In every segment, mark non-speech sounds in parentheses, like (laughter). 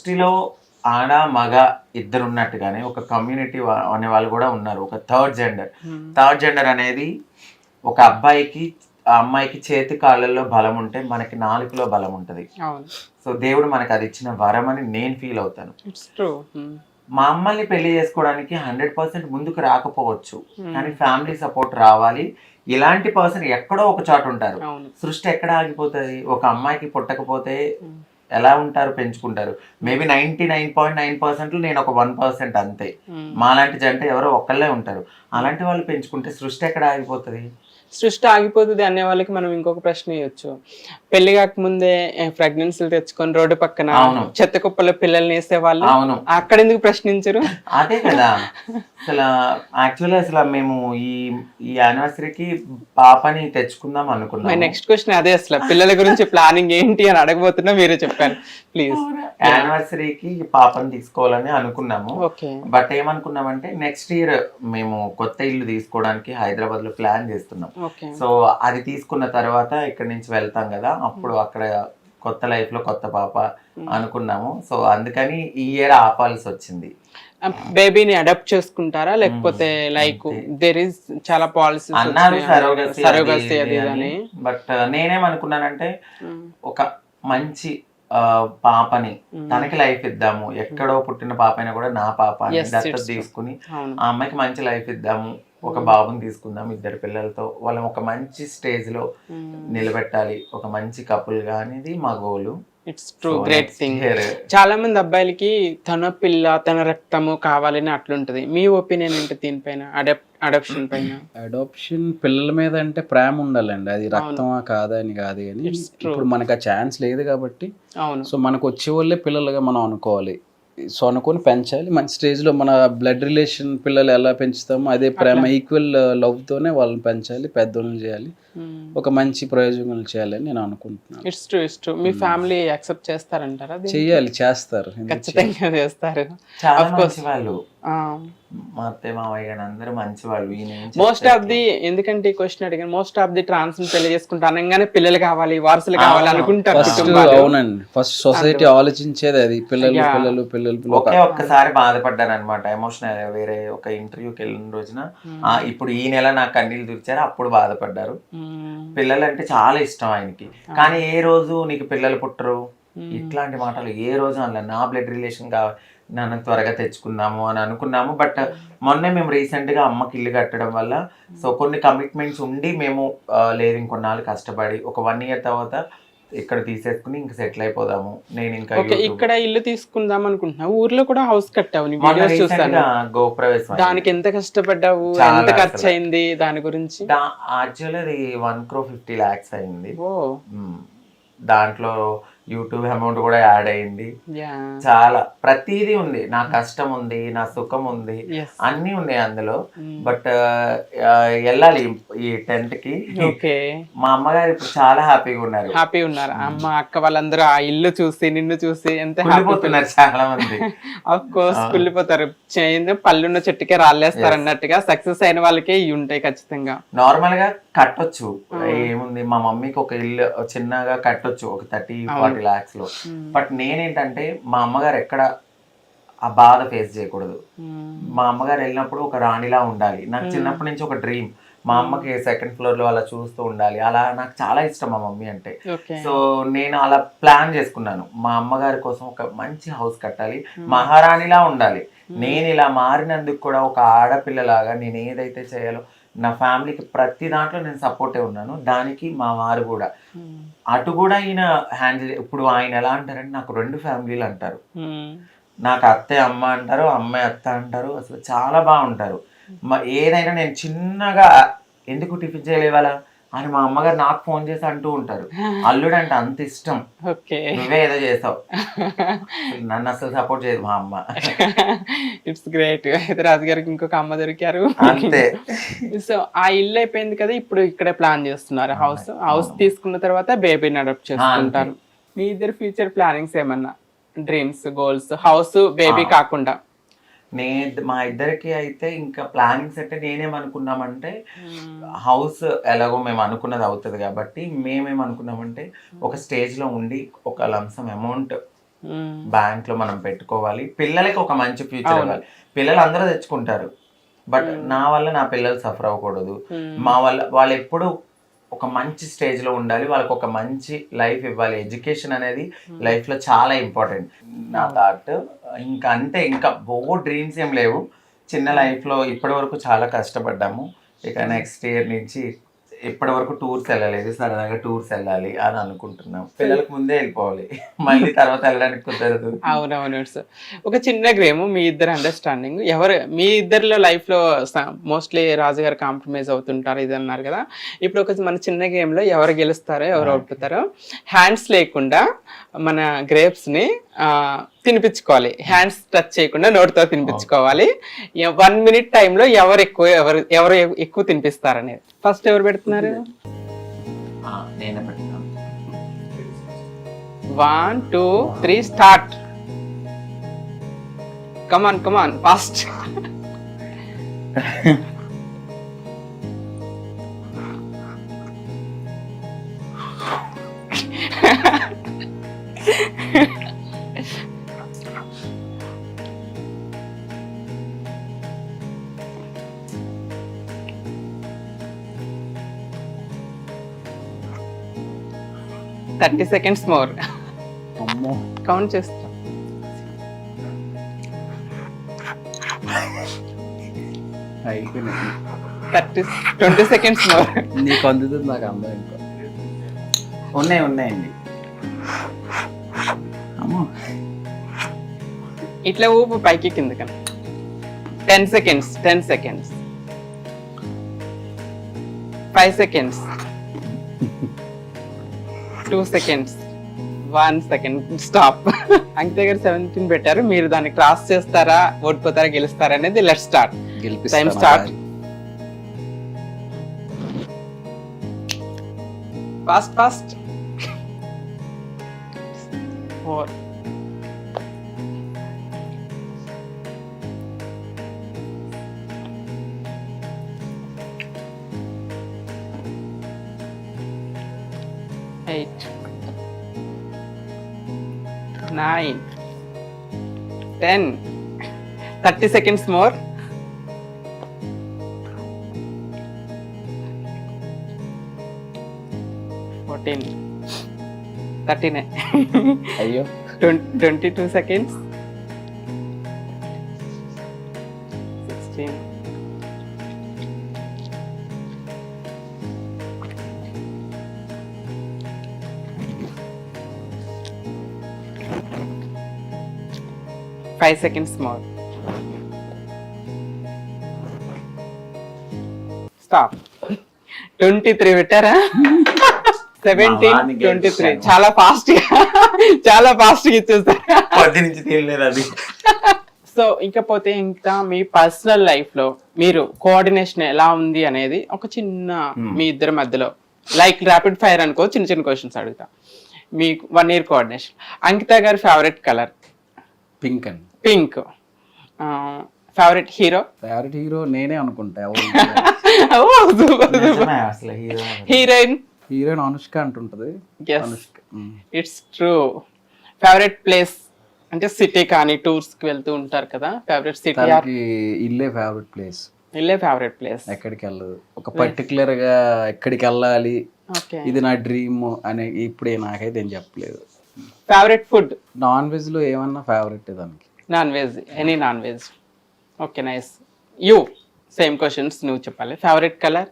సృష్టిలో ఆడ మగ ఇద్దరు ఉన్నట్టుగానే ఒక కమ్యూనిటీ అనే వాళ్ళు కూడా ఉన్నారు. ఒక థర్డ్ జెండర్ థర్డ్ జెండర్ అనేది ఒక అబ్బాయికి ఆ అమ్మాయికి చేతి కాళ్ళల్లో బలం ఉంటే మనకి నాలుగులో బలం ఉంటుంది. సో దేవుడు మనకి అది ఇచ్చిన వరం అని నేను ఫీల్ అవుతాను. ట్రూ మా అమ్మల్ని పెళ్ళి చేసుకోవడానికి హండ్రెడ్ పర్సెంట్ ముందుకు రాకపోవచ్చు. కానీ ఫ్యామిలీ సపోర్ట్ రావాలి. ఇలాంటి పర్సన్ ఎక్కడో ఒక చోట ఉంటారు. సృష్టి ఎక్కడ ఆగిపోతుంది? ఒక అమ్మాయికి పుట్టకపోతే Hmm. ఎలా ఉంటారు పెంచుకుంటారు. Maybe ninety nine point nine percent నేను ఒక వన్ పర్సెంట్ అంతే. మాలాంటి జంట ఎవరో ఒక్కళ్ళే ఉంటారు. అలాంటి వాళ్ళు పెంచుకుంటే సృష్టి ఎక్కడ ఆగిపోతుంది? సృష్టి ఆగిపోతుంది అనే వాళ్ళకి మనం ఇంకొక ప్రశ్న ఇవ్వచ్చు పెళ్ళి కాకముందే ప్రెగ్నెన్సీలు తెచ్చుకొని రోడ్డు పక్కన. చెత్త కుప్పలో పిల్లల్ని వేసే వాళ్ళు అవును. అక్కడ ఎందుకు ప్రశ్నించరు? అదే కదా. అసలు యాక్చువల్లీ అసలు మేము ఈ ఈ యానివర్సరీకి పాపని తెచ్చుకుందాం అనుకున్నాం నెక్స్ట్ క్వశ్చన్ అదే అసలు. పిల్లల గురించి ప్లానింగ్ ఏంటి అని అడగబోతున్నా మీరే చెప్పారు. ప్లీజ్ యానివర్సరీకి పాపని తీసుకోవాలని అనుకున్నాము. ఓకే. బట్ ఏమనుకున్నామంటే నెక్స్ట్ ఇయర్ మేము కొత్త ఇల్లు తీసుకోవడానికి హైదరాబాద్లో ప్లాన్ చేస్తున్నాం సో అది తీసుకున్న తర్వాత ఇక్కడ నుంచి వెళ్తాం కదా. అప్పుడు అక్కడ కొత్త లైఫ్లో కొత్త పాప అనుకున్నాము. సో అందుకని ఈ ఇయర్ ఆపాల్సి వచ్చింది. బేబీని అడాప్ట్ చేసుకుంటారా? లేకపోతే లైక్ దేర్ ఇస్ చాలా పాలసీస్ అన్నారు సరోగసి అది అని. బట్ నేనేమనుకున్నానంటే ఒక మంచి పాపని తనకి లైఫ్ ఇద్దాము. ఎక్కడో పుట్టిన పాప అయినా కూడా నా పాప దత్తత. తీసుకుని ఆ అమ్మాయికి మంచి లైఫ్ ఇద్దాము. ఒక బాబుని తీసుకుందాం ఇద్దరు పిల్లలతో. వాళ్ళని ఒక మంచి స్టేజ్లో నిలబెట్టాలి. ఒక మంచి కపుల్గా అనేది మా goal. It's true great thing చాలా మంది అబ్బాయిలకి తన పిల్ల తన రక్తము కావాలని అట్లుంటది. మీ ఒపీనియన్ ఏంటి దీనిపైన? అడాప్ట్ అడాప్షన్ పైన. అడాప్షన్ పిల్లల మీద అంటే ప్రేమ ఉండాలండి. అది రక్తమా కాదా అని కాదు కానీ ఇప్పుడు మనకు ఆ ఛాన్స్ లేదు కాబట్టి అవును. సో మనకు వచ్చే వాళ్ళే పిల్లలుగా మనం అనుకోవాలి. సో అనుకొని పెంచాలి మంచి స్టేజ్లో మన బ్లడ్ రిలేషన్ పిల్లలు ఎలా పెంచుతామో అదే ప్రేమ ఈక్వల్ లవ్తోనే వాళ్ళని పెంచాలి పెద్దోళ్ళని చేయాలి. ఒక మంచి ప్రయోజనాలు చేయాలని నేను అనుకుంటున్నాను. ఇట్స్ ట్రూ ఇట్స్ ట్రూ మీ ఫ్యామిలీ యాక్సెప్ట్ చేస్తారంటారా? చెయ్యాలి చేస్తారు. ఖచ్చితంగా చేస్తారు. చాలా మంచి వాళ్ళు. మా అత్తయ్య మామయ్య గారు అందరూ మంచి వాళ్ళు మోస్ట్ ఆఫ్ ది ఎందుకంటే ఈ క్వశ్చన్ అడిగాను మోస్ట్ ఆఫ్ ది ట్రాన్స్ పెళ్ళి చేసుకుంటా అనగానే పిల్లలు కావాలి వారసులు కావాలి అనుకుంటారు. అవునండి. ఫస్ట్ సొసైటీ ఆలోచించేది అది. పిల్లలు. పిల్లలు పిల్లలు పిల్లలు. ఒక ఒకే ఒక్కసారి బాధపడ్డాను అనమాట ఎమోషనల్ వేరే ఒక ఇంటర్వ్యూకి వెళ్ళిన రోజున ఆ, ఇప్పుడు ఈ నెల నాకు కన్నీళ్ళు తుడిచారు అప్పుడు బాధపడ్డారు. మ్మ్. పిల్లలు అంటే చాలా ఇష్టం ఆయనకి. కానీ ఏ రోజు నీకు పిల్లలు పుట్టరు? ఇట్లాంటి మాటలు ఏ రోజు అనలే నా బ్లడ్ రిలేషన్ కావాలి నన్ను త్వరగా తెచ్చుకుందాము అని అనుకున్నాము. బట్ మొన్నే మేము రీసెంట్గా అమ్మకి ఇల్లు కట్టడం వల్ల సో కొన్ని కమిట్మెంట్స్ ఉండి మేము లేదు ఇంకొన్నాళ్ళు కష్టపడి ఒక వన్ ఇయర్ తర్వాత ఇక్కడ తీసేసుకుని ఇంకా సెటిల్ అయిపోదాము. నేను ఇంకా ఇక్కడ ఇల్లు తీసుకుందాం అనుకుంటున్నా ఊర్లో కూడా హౌస్ కట్టావు నీ మొన్న వీడియోస్ recent చూస్తాను గా గృహప్రవేశం అయింది. దానికి ఎంత కష్టపడ్డావు? ఎంత ఖర్చు. అయింది దాని గురించి? యాక్చువల్లీ అది వన్ క్రో ఫిఫ్టీ ల్యాక్స్ అయింది. దాంట్లో యూట్యూబ్ అమౌంట్ కూడా యాడ్ అయింది. చాలా ప్రతిదీ ఉంది. నా కష్టం ఉంది నా సుఖం ఉంది అన్నీ ఉన్నాయి అందులో. బట్ వెళ్ళాలి ఈ టెంట్కి. మా అమ్మగారు ఇప్పుడు చాలా హ్యాపీగా ఉన్నారు. హ్యాపీ ఉన్నారు. అమ్మ అక్క వాళ్ళందరూ ఆ ఇల్లు చూసి నిన్ను చూసి ఎంత హ్యాపీ కుళ్ళిపోతున్నారు చాలా మంది. (laughs) Of course కుళ్ళిపోతారు. పళ్ళున్న చెట్టుకే రాళ్ళేస్తారు అన్నట్టుగా సక్సెస్ అయిన వాళ్ళకే ఇవి ఉంటాయి ఖచ్చితంగా. నార్మల్గా కట్టొచ్చు. ఏముంది మా మమ్మీకి ఒక ఇల్లు చిన్నగా కట్టొచ్చు. ఒక థర్టీ ఫార్టీ లో. బట్ నేనేంటంటే మా అమ్మగారు ఎక్కడ ఆ బాధ ఫేస్ చేయకూడదు. మ్మ్. మా అమ్మగారు వెళ్ళినప్పుడు ఒక రాణిలా ఉండాలి. నాకు చిన్నప్పటి నుంచి ఒక డ్రీమ్ మా అమ్మకి సెకండ్ ఫ్లోర్లో అలా చూస్తూ ఉండాలి. అలా నాకు చాలా ఇష్టం మా మమ్మీ అంటే. సో నేను అలా ప్లాన్ చేసుకున్నాను. మా అమ్మగారి కోసం ఒక మంచి హౌస్ కట్టాలి. మహారాణిలా ఉండాలి. నేను ఇలా మారినందుకు కూడా ఒక ఆడపిల్లలాగా నేను ఏదైతే చేయాలో నా ఫ్యామిలీకి ప్రతి దాంట్లో నేను సపోర్టే ఉన్నాను. దానికి మా వారు కూడా. అటు కూడా ఈయన హ్యాండిల్ ఇప్పుడు ఆయన ఎలా అంటారంటే నాకు రెండు ఫ్యామిలీలు అంటారు. నాకు అత్తే అమ్మ అంటారు అమ్మాయి అత్త అంటారు అసలు చాలా బాగుంటారు. మ- ఏదైనా నేను చిన్నగా ఎందుకు టిఫిన్ చేయలేవాలా అని మా అమ్మగారు నాకు ఫోన్ చేసి అంటూ ఉంటారు. అల్లుడు అంటే అంత ఇష్టం. ఓకే. నువ్వే ఏదో చేసావు. నన్ను అసలు సపోర్ట్ చేయదు మా అమ్మ. It's great. అయితే రాజుగారికి ఇంకొక అమ్మ దొరికారు. అంతే. సో ఆ ఇల్లు అయిపోయింది కదా ఇప్పుడు ఇక్కడే ప్లాన్ చేస్తున్నారు. హౌస్ హౌస్ తీసుకున్న తర్వాత బేబీని అడాప్ట్ చేసుకుంటారు. మీ ఇద్దరు ఫ్యూచర్ ప్లానింగ్స్ ఏమన్నా? డ్రీమ్స్ గోల్స్ హౌస్ బేబీ కాకుండా. నే మా ఇద్దరికి అయితే ఇంకా ప్లానింగ్స్ అంటే నేనేమనుకున్నామంటే హౌస్ ఎలాగో మేము అనుకున్నది అవుతుంది కాబట్టి మేమేమనుకున్నామంటే ఒక స్టేజ్లో ఉండి ఒక లంసం అమౌంట్. బ్యాంక్లో మనం పెట్టుకోవాలి. పిల్లలకి ఒక మంచి ఫ్యూచర్ ఇవ్వాలి. పిల్లలు అందరూ తెచ్చుకుంటారు. బట్ నా వల్ల నా పిల్లలు సఫర్ అవ్వకూడదు. మా వల్ల వాళ్ళు ఎప్పుడు ఒక మంచి స్టేజ్లో ఉండాలి వాళ్ళకి ఒక మంచి లైఫ్ ఇవ్వాలి. ఎడ్యుకేషన్ అనేది లైఫ్లో చాలా ఇంపార్టెంట్ నా థాట్ ఇంకా అంతే ఇంకా బో డ్రీమ్స్ ఏం లేవు. చిన్న లైఫ్లో ఇప్పటి వరకు చాలా కష్టపడ్డాము. ఇక నెక్స్ట్ ఇయర్ నుంచి ఇప్పటి వరకు టూర్స్ వెళ్ళలేదు సరదాగా టూర్స్ వెళ్ళాలి అని అనుకుంటున్నాం. పిల్లలకు ముందే వెళ్ళిపోవాలి. మళ్ళీ తర్వాత వెళ్ళడానికి కుదరదు. అవునవును సార్. ఒక చిన్న గేమ్ మీ ఇద్దరు అండర్స్టాండింగ్ ఎవరు మీ ఇద్దరిలో లైఫ్లో మోస్ట్లీ రాజుగారు కాంప్రమైజ్ అవుతుంటారు ఇది అన్నారు కదా. ఇప్పుడు ఒక మన చిన్న గేమ్లో ఎవరు గెలుస్తారో ఎవరు ఓడిపోతారో హ్యాండ్స్ లేకుండా మన గ్రేప్స్ని ఆ, తినిపించుకోవాలి. హ్యాండ్స్ టచ్ చేయకుండా నోటితో తినిపించుకోవాలి. వన్ మినిట్ టైంలో ఎవరు ఎక్కువ ఎవరు ఎవరు ఎక్కువ తినిపిస్తారనేది. ఫస్ట్ ఎవరు పెడుతున్నారు? One two three start come on come on fast thirty seconds more. Count చేస్తా. Thirty twenty seconds more. నీకు అందుతుంది నాకు అందం ఇంకా ఉన్నాయి ఉన్నాయండి. ఇట్లా ఊపు పైకి కిందకి. Ten seconds ten seconds. Five seconds. Two seconds. One second. Stop. Ankita garu seventeen పెట్టారు. మీరు దాన్ని క్రాస్ చేస్తారా ఓడిపోతారా గెలుస్తారా అనేది let start. Time start. Fast fast. Four. Nine ten thirty seconds more fourteen thirty nine అయ్యో. Twenty two seconds sixteen five seconds more stop twenty three పెట్టారా seventeen twenty three. చాలా ఫాస్ట్గా చాలా ఫాస్ట్గా ఇచ్చేస్తారు సో ఇకపోతే ఇంకా మీ పర్సనల్ లైఫ్లో మీరు కోఆర్డినేషన్ ఎలా ఉంది అనేది ఒక చిన్న మీ ఇద్దరి మధ్యలో లైక్ ర్యాపిడ్ ఫైర్ అనుకో చిన్న చిన్న క్వశ్చన్స్ అడుగుతా. మీకు వన్ ఇయర్ కోఆర్డినేషన్ అంకిత గారి ఫేవరెట్ కలర్ పింక్ అండి. Pink. Favourite hero favourite hero నేనే అనుకుంటా ఎవరు? (laughs) నిజమే అసలు హీరో హీరోయిన్ హీరోయిన్ అనుష్క అంటుంటది. ఇట్స్ ట్రూ ఫేవరెట్ ప్లేస్ అంటే సిటీ కానీ టూర్స్కి వెళ్తూ ఉంటారు కదా ఫేవరెట్ సిటీ ఇల్లే ఫేవరెట్ ప్లేస్ ఇల్లే ఫేవరెట్ ప్లేస్ ఎక్కడికి వెళ్ళదు. ఒక పర్టికులర్గా ఎక్కడికి వెళ్ళాలి? ఓకే. ఇది నా డ్రీమ్ అనే ఇప్పుడే నాకైతే ఏం చెప్పలేదు. ఫేవరెట్ ఫుడ్ నాన్ వెజ్లో ఏమన్నా ఫేవరెట్ దానికి? Non veg any non veg okay nice you same questions నువ్వు చెప్పాలి. ఫేవరెట్ కలర్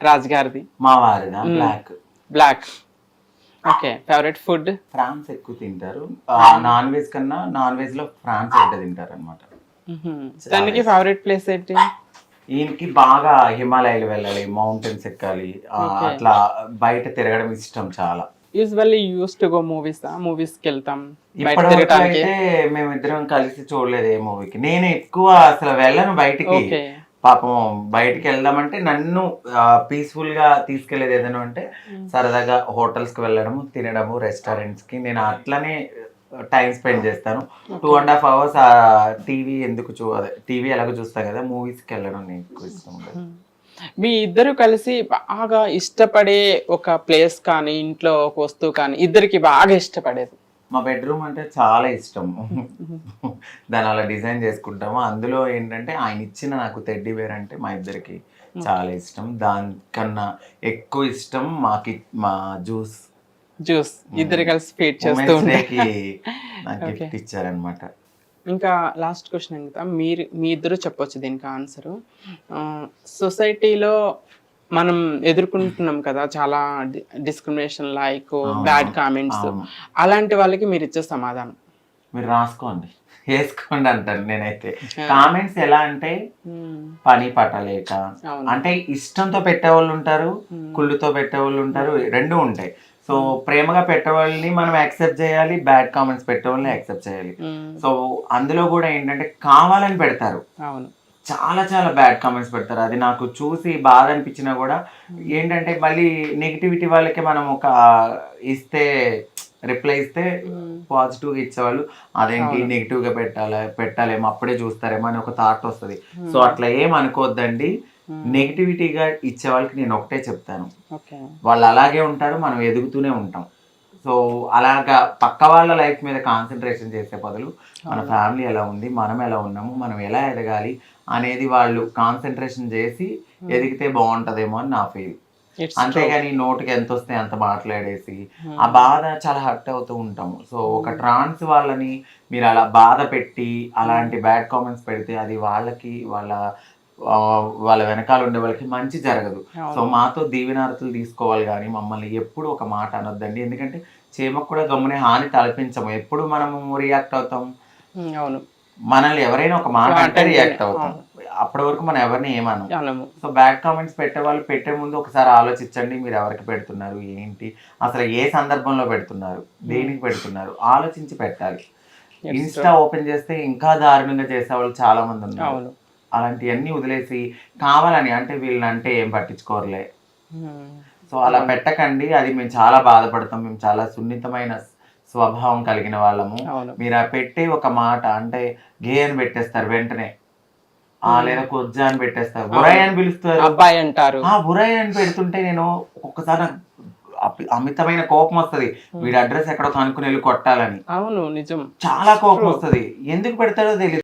రాజ్ గారిది మా వారిదా black black okay favourite food prawns ఎక్కువ తింటారు. నాన్ వెజ్ కన్నా నాన్ వెజ్లో ఫ్రాన్స్ ఎక్కువ తింటారు అనమాట దానికి ఫేవరెట్ ప్లేస్ ఏంటి? ఈయనకి బాగా హిమాలయాలు వెళ్ళాలి మౌంటైన్స్ ఎక్కాలి అట్లా బయట తిరగడం ఇష్టం చాలా. Usually use to go movies మూవీస్కి వెళ్తాం బయట అయితే మేమిద్దరం కలిసి చూడలేదు ఏ మూవీకి నేను ఎక్కువ అసలు వెళ్ళను బయటికి. ఓకే. పాపం బయటికి వెళ్దామంటే నన్ను పీస్ఫుల్గా తీసుకెళ్ళేది ఏదైనా అంటే సరదాగా హోటల్స్కి వెళ్ళడము తినడము రెస్టారెంట్స్కి. నేను అట్లనే టైం స్పెండ్ చేస్తాను. Two and half hours TV ఎందుకు చూ టీవీ ఎలాగో చూస్తా కదా మూవీస్కి వెళ్ళడం నేను ఎక్కువ ఇష్టం మీ ఇద్దరు కలిసి బాగా ఇష్టపడే ఒక ప్లేస్ కానీ ఇంట్లో ఒక వస్తువు కానీ ఇద్దరికి బాగా ఇష్టపడేది? మా బెడ్రూమ్ అంటే చాలా ఇష్టం. దాన్ని అలా డిజైన్ చేసుకుంటాము. అందులో ఏంటంటే ఆయన ఇచ్చిన నాకు తెడ్డి వేర్ అంటే మా ఇద్దరికి చాలా ఇష్టం. దానికన్నా ఎక్కువ ఇష్టం మాకి మా జ్యూస్ జ్యూస్ ఇద్దరు కలిసి ఫీడ్ చేస్తూ నాకు గిఫ్ట్ ఇచ్చారనమాట ఇంకా లాస్ట్ క్వశ్చన్ ఇంకా మీరు మీ ఇద్దరు చెప్పొచ్చు దీనికి ఆన్సర్ సొసైటీలో మనం ఎదుర్కొంటున్నాం కదా చాలా డిస్క్రిమినేషన్ లైక్ బ్యాడ్ కామెంట్స్. అలాంటి వాళ్ళకి మీరు ఇచ్చే సమాధానం? మీరు రాసుకోండి. (laughs) వేసుకోండి అంటాను నేనైతే. కామెంట్స్ ఎలా అంటే పని పట్టలేక. అంటే ఇష్టంతో పెట్టేవాళ్ళు ఉంటారు కుళ్ళుతో పెట్టేవాళ్ళు ఉంటారు రెండు ఉంటాయి. సో ప్రేమగా పెట్టేవాళ్ళని మనం యాక్సెప్ట్ చేయాలి బ్యాడ్ కామెంట్స్ పెట్టేవాళ్ళని యాక్సెప్ట్ చేయాలి. మ్మ్. సో అందులో కూడా ఏంటంటే కావాలని పెడతారు. అవును. చాలా చాలా బ్యాడ్ కామెంట్స్ పెడతారు. అది నాకు చూసి బాధ అనిపించినా కూడా ఏంటంటే మళ్ళీ నెగిటివిటీ వాళ్ళకి మనం ఒక ఇస్తే రిప్లై ఇస్తే పాజిటివ్గా ఇచ్చేవాళ్ళు అదేంటి నెగిటివ్గా పెట్టాలి పెట్టాలేమో అప్పుడే చూస్తారేమో అని ఒక థాట్ వస్తుంది. సో అట్లా ఏం అనుకోవద్దండి నెగిటివిటీగా ఇచ్చే వాళ్ళకి నేను ఒకటే చెప్తాను. వాళ్ళు అలాగే ఉంటారు మనం ఎదుగుతూనే ఉంటాం. సో అలాగా పక్క వాళ్ళ లైఫ్ మీద కాన్సన్ట్రేషన్ చేసే బదులు మన ఫ్యామిలీ ఎలా ఉంది మనం ఎలా ఉన్నాము మనం ఎలా ఎదగాలి అనేది వాళ్ళు కాన్సన్ట్రేషన్ చేసి ఎదిగితే బాగుంటదేమో అని నా ఫీల్ అంతేగాని నోటికి ఎంత వస్తే అంత మాట్లాడేసి ఆ బాధ చాలా హర్ట్ అవుతూ ఉంటాము సో ఒక ట్రాన్స్ వాళ్ళని మీరు అలా బాధ పెట్టి అలాంటి బ్యాడ్ కామెంట్స్ పెడితే అది వాళ్ళకి వాళ్ళ వాళ్ళ వెనకాల ఉండే వాళ్ళకి మంచి జరగదు. సో మాతో దీవెనారతులు తీసుకోవాలి కానీ మమ్మల్ని ఎప్పుడు ఒక మాట అనొద్దండి. ఎందుకంటే చీమకు కూడా గమ్మునే హాని తలపించము. ఎప్పుడు మనము రియాక్ట్ అవుతాం? అవును. మనల్ని ఎవరైనా ఒక మాట అంటే రియాక్ట్ అవుతాం. అప్పటి వరకు మనం ఎవరిని ఏమనం సో బ్యాడ్ కామెంట్స్ పెట్టే వాళ్ళు పెట్టే ముందు ఒకసారి ఆలోచించండి. మీరు ఎవరికి పెడుతున్నారు? ఏంటి? అసలు ఏ సందర్భంలో పెడుతున్నారు? దేనికి పెడుతున్నారు? ఆలోచించి పెట్టాలి. ఇన్స్టా ఓపెన్ చేస్తే ఇంకా దారుణంగా చేసే వాళ్ళు చాలా మంది ఉన్నారు. అలాంటివన్నీ వదిలేసి కావాలని అంటే వీళ్ళని అంటే ఏం పట్టించుకోరులే. సో అలా పెట్టకండి అది మేము చాలా బాధపడతాం మేము చాలా సున్నితమైన స్వభావం కలిగిన వాళ్ళము. మీరు ఆ పెట్టే ఒక మాట అంటే గే అని పెట్టేస్తారు వెంటనే. ఆ లేదా కొజ్జా అని పెట్టేస్తారు బురాయి అని పిలుస్తారు. అబ్బాయి అంటారు. ఆ బురాయి అని పెడుతుంటే నేను ఒక్కసారి అమితమైన కోపం వస్తది. వీడి అడ్రస్ ఎక్కడో కనుక్కుని వెళ్ళి కొట్టాలని. అవును నిజం. చాలా కోపం వస్తది. ఎందుకు పెడతాడో తెలియదు